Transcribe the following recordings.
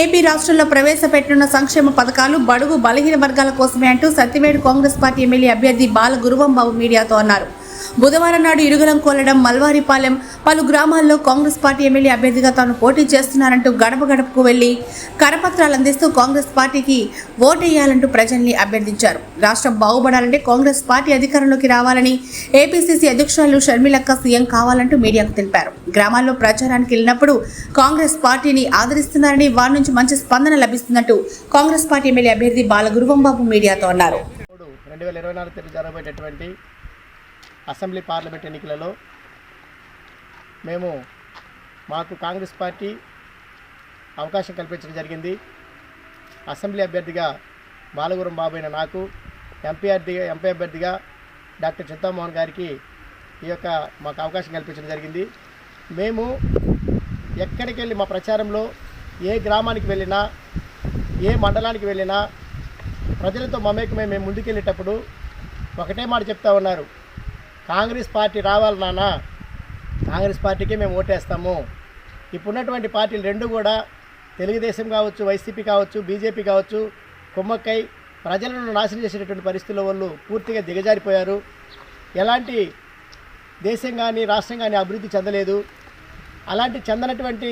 AP రాష్ట్రంలో ప్రవేశపెట్టనున్న సంక్షేమ పథకాలు బడుగు బలహీన వర్గాల కోసమే అంటూ సత్యవేడు కాంగ్రెస్ పార్టీ ఎమ్మెల్యే అభ్యర్థి బాల గురువంబాబు మీడియాతో అన్నారు. బుధవారం నాడు ఇరుగలం కోలడం మల్వారిపాలెం పలు గ్రామాల్లో కాంగ్రెస్ పార్టీ ఎమ్మెల్యే అభ్యర్థిగా తాను పోటీ చేస్తున్నారంటూ గడప గడపకు వెళ్ళి కరపత్రాలు అందిస్తూ కాంగ్రెస్ పార్టీకి ఓటేయాలంటూ ప్రజల్ని అభ్యర్థించారు. రాష్ట్రం బాగుపడాలంటే కాంగ్రెస్ పార్టీ అధికారంలోకి రావాలని ఏపీసీసీ అధ్యక్షురాలు షర్మిలక్క సీఎం కావాలంటూ మీడియాకు తెలిపారు. గ్రామాల్లో ప్రచారానికి వెళ్ళినప్పుడు కాంగ్రెస్ పార్టీని ఆదరిస్తున్నారని వారి నుంచి మంచి స్పందన లభిస్తున్నట్టు కాంగ్రెస్ పార్టీ ఎమ్మెల్యే అభ్యర్థి బాల గురువంబాబు మీడియాతో అన్నారు. రెండు వేల ఇరవై నాలుగు జరగబోయేటటువంటి అసెంబ్లీ పార్లమెంట్ ఎన్నికలలో మేము మాకు కాంగ్రెస్ పార్టీ అవకాశం కల్పించడం జరిగింది. అసెంబ్లీ అభ్యర్థిగా బాలగురం బాబు అయిన నాకు ఎంపీ అభ్యర్థిగా ఎంపీ అభ్యర్థిగా డాక్టర్ చింతామోహన్ గారికి ఈ యొక్క మాకు అవకాశం కల్పించడం జరిగింది. మేము ఎక్కడికి వెళ్ళి మా ప్రచారంలో ఏ గ్రామానికి వెళ్ళినా ఏ మండలానికి వెళ్ళినా ప్రజలతో మమేకమే మేము ముందుకెళ్ళేటప్పుడు ఒకటే మాట చెప్తా ఉన్నారు. కాంగ్రెస్ పార్టీ రావాలి నాన్న. కాంగ్రెస్ పార్టీకే మేము ఓటేస్తాము. ఇప్పుడున్నటువంటి పార్టీలు రెండు కూడా తెలుగుదేశం కావచ్చు వైసీపీ కావచ్చు బీజేపీ కావచ్చు కుమ్మక్కై ప్రజలను నాశనం చేసేటటువంటి పరిస్థితుల వాళ్ళు పూర్తిగా దిగజారిపోయారు. ఎలాంటి దేశం కానీ రాష్ట్రం కానీ అభివృద్ధి చెందలేదు. అలాంటి చెందనటువంటి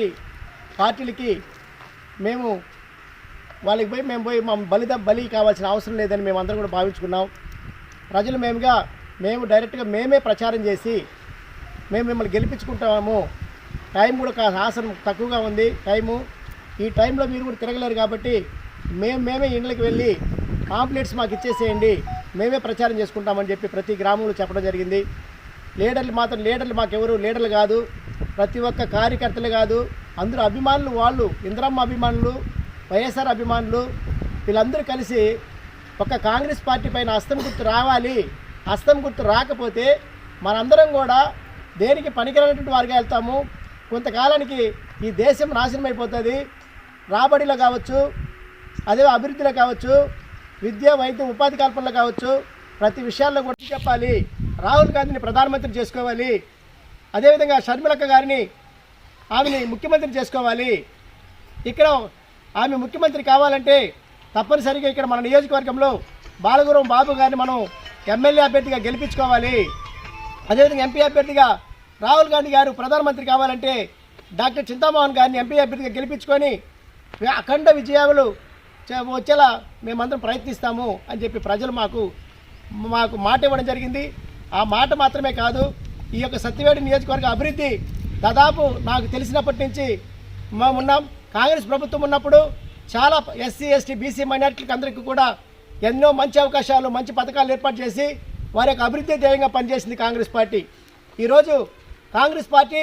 పార్టీలకి మేము వాళ్ళకి పోయి మేము పోయి మా బలిద బలి కావాల్సిన అవసరం లేదని మేము అందరం కూడా భావించుకున్నాం. ప్రజలు మేముగా మేము డైరెక్ట్గా మేమే ప్రచారం చేసి మేము మిమ్మల్ని గెలిపించుకుంటాము. టైం కూడా కాస్త ఆసనం తక్కువగా ఉంది. టైము ఈ టైంలో మీరు కూడా తిరగలేరు కాబట్టి మేము మేమే ఇండ్లకి వెళ్ళి కాంప్లెట్స్ మాకు ఇచ్చేసేయండి. మేమే ప్రచారం చేసుకుంటామని చెప్పి ప్రతి గ్రామంలో చెప్పడం జరిగింది. లీడర్లు మాత్రం లీడర్లు మాకెవరు లీడర్లు కాదు. ప్రతి ఒక్క కార్యకర్తలు కాదు. అందరూ అభిమానులు వాళ్ళు. ఇంద్రమ్మ అభిమానులు వైఎస్ఆర్ అభిమానులు వీళ్ళందరూ కలిసి ఒక కాంగ్రెస్ పార్టీ పైన హస్తం గుర్తు రావాలి. హస్తం గుర్తు రాకపోతే మనందరం కూడా దేనికి పనికిరానటువంటి వారికి వెళ్తాము? కొంతకాలానికి ఈ దేశం నాశనం అయిపోతుంది రాబడిలో కావచ్చు అదే అభివృద్ధిలో కావచ్చు విద్య వైద్యం ఉపాధి కల్పనలో కావచ్చు ప్రతి విషయాల్లో కూడా చెప్పాలి. రాహుల్ గాంధీని ప్రధానమంత్రి చేసుకోవాలి. అదేవిధంగా షర్మిలక్క గారిని ఆమెని ముఖ్యమంత్రి చేసుకోవాలి. ఇక్కడ ఆమె ముఖ్యమంత్రి కావాలంటే తప్పనిసరిగా ఇక్కడ మన నియోజకవర్గంలో బాలగురం బాబు గారిని మనం ఎమ్మెల్యే అభ్యర్థిగా గెలిపించుకోవాలి. అదేవిధంగా ఎంపీ అభ్యర్థిగా రాహుల్ గాంధీ గారు ప్రధానమంత్రి కావాలంటే డాక్టర్ చింతామోహన్ గారిని ఎంపీ అభ్యర్థిగా గెలిపించుకొని అఖండ విజయాలు చే- వచ్చేలా మేమందరం ప్రయత్నిస్తాము అని చెప్పి ప్రజలు మాకు మాకు మాట ఇవ్వడం జరిగింది. ఆ మాట మాత్రమే కాదు ఈ యొక్క సత్యవేడి నియోజకవర్గ అభివృద్ధి దాదాపు నాకు తెలిసినప్పటి నుంచి మేము ఉన్నాం. కాంగ్రెస్ ప్రభుత్వం ఉన్నప్పుడు చాలా ఎస్సీ ఎస్టీ బీసీ మైనార్టీలకు అందరికీ కూడా ఎన్నో మంచి అవకాశాలు మంచి పథకాలు ఏర్పాటు చేసి వారి యొక్క అభివృద్ధి ధ్యేయంగా పనిచేసింది కాంగ్రెస్ పార్టీ. ఈరోజు కాంగ్రెస్ పార్టీ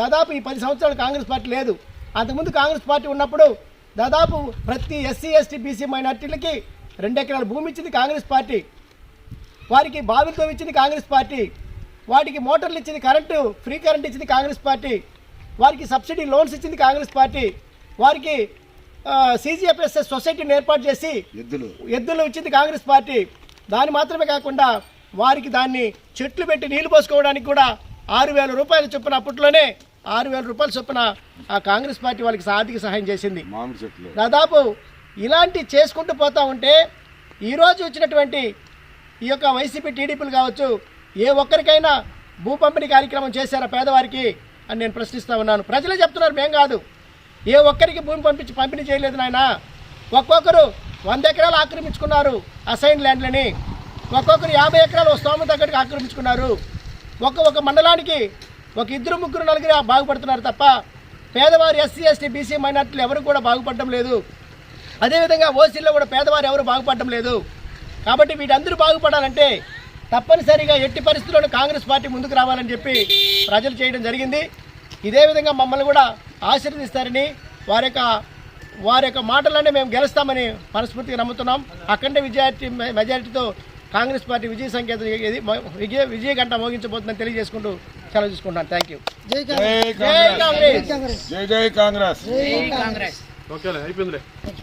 దాదాపు ఈ పది సంవత్సరాలు కాంగ్రెస్ పార్టీ లేదు. అంతకుముందు కాంగ్రెస్ పార్టీ ఉన్నప్పుడు దాదాపు ప్రతి ఎస్సీ ఎస్టీ బీసీ మైనార్టీలకి రెండు ఎకరాల భూమి ఇచ్చింది కాంగ్రెస్ పార్టీ. వారికి బావిలతో ఇచ్చింది కాంగ్రెస్ పార్టీ. వాటికి మోటార్లు ఇచ్చింది కరెంటు ఫ్రీ కరెంట్ ఇచ్చింది కాంగ్రెస్ పార్టీ. వారికి సబ్సిడీ లోన్స్ ఇచ్చింది కాంగ్రెస్ పార్టీ. వారికి సీజీఎఫ్ఎస్ఎస్ సొసైటీని ఏర్పాటు చేసి ఎద్దులు. ఎద్దులు ఇచ్చింది కాంగ్రెస్ పార్టీ. దాని మాత్రమే కాకుండా వారికి దాన్ని చెట్లు పెట్టి నీళ్ళు పోసుకోవడానికి కూడా ఆరు వేల రూపాయల చొప్పున అప్పట్లోనే ఆరు వేల రూపాయల చొప్పున ఆ కాంగ్రెస్ పార్టీ వాళ్ళకి ఆర్థిక సహాయం చేసింది. దాదాపు ఇలాంటి చేసుకుంటూ పోతా ఉంటే ఈరోజు వచ్చినటువంటి ఈ యొక్క వైసీపీ టీడీపీలు కావచ్చు ఏ ఒక్కరికైనా భూ పంపిణీ కార్యక్రమం చేశారా పేదవారికి అని నేను ప్రశ్నిస్తూ ఉన్నాను. ప్రజలే చెప్తున్నారు మేం కాదు. ఏ ఒక్కరికి భూమి పంపించి పంపిణీ చేయలేదు నాయన. ఒక్కొక్కరు వంద ఎకరాలు ఆక్రమించుకున్నారు అసైన్ ల్యాండ్లని. ఒక్కొక్కరు యాభై ఎకరాలు ఓ దగ్గరికి ఆక్రమించుకున్నారు. ఒక ఒక మండలానికి ఒక ఇద్దరు ముగ్గురు నలుగురు బాగుపడుతున్నారు తప్ప పేదవారు ఎస్సీ ఎస్టీ బీసీ మైనార్టీలు ఎవరు కూడా బాగుపడడం లేదు. అదేవిధంగా ఓసీల్లో కూడా పేదవారు ఎవరు బాగుపడడం లేదు. కాబట్టి వీటందరూ బాగుపడాలంటే తప్పనిసరిగా ఎట్టి పరిస్థితుల్లోనూ కాంగ్రెస్ పార్టీ ముందుకు రావాలని చెప్పి ప్రజలు చేయడం జరిగింది. ఇదే విధంగా మమ్మల్ని కూడా ఆశీర్వదిస్తారని వారి యొక్క వారి యొక్క మాటలనే మేము గెలుస్తామని మనస్ఫూర్తిగా నమ్ముతున్నాం. అఖండ విజయార్థి మెజారిటీతో కాంగ్రెస్ పార్టీ విజయ సంకేతం ఇది విజయ విజయ గంట మోగించబోతుందని తెలియజేసుకుంటూ సెలవు తీసుకుంటాను థ్యాంక్ యూ జై జై కాంగ్రెస్. జై జై కాంగ్రెస్. ఓకేలే అయిపోయిందిలే.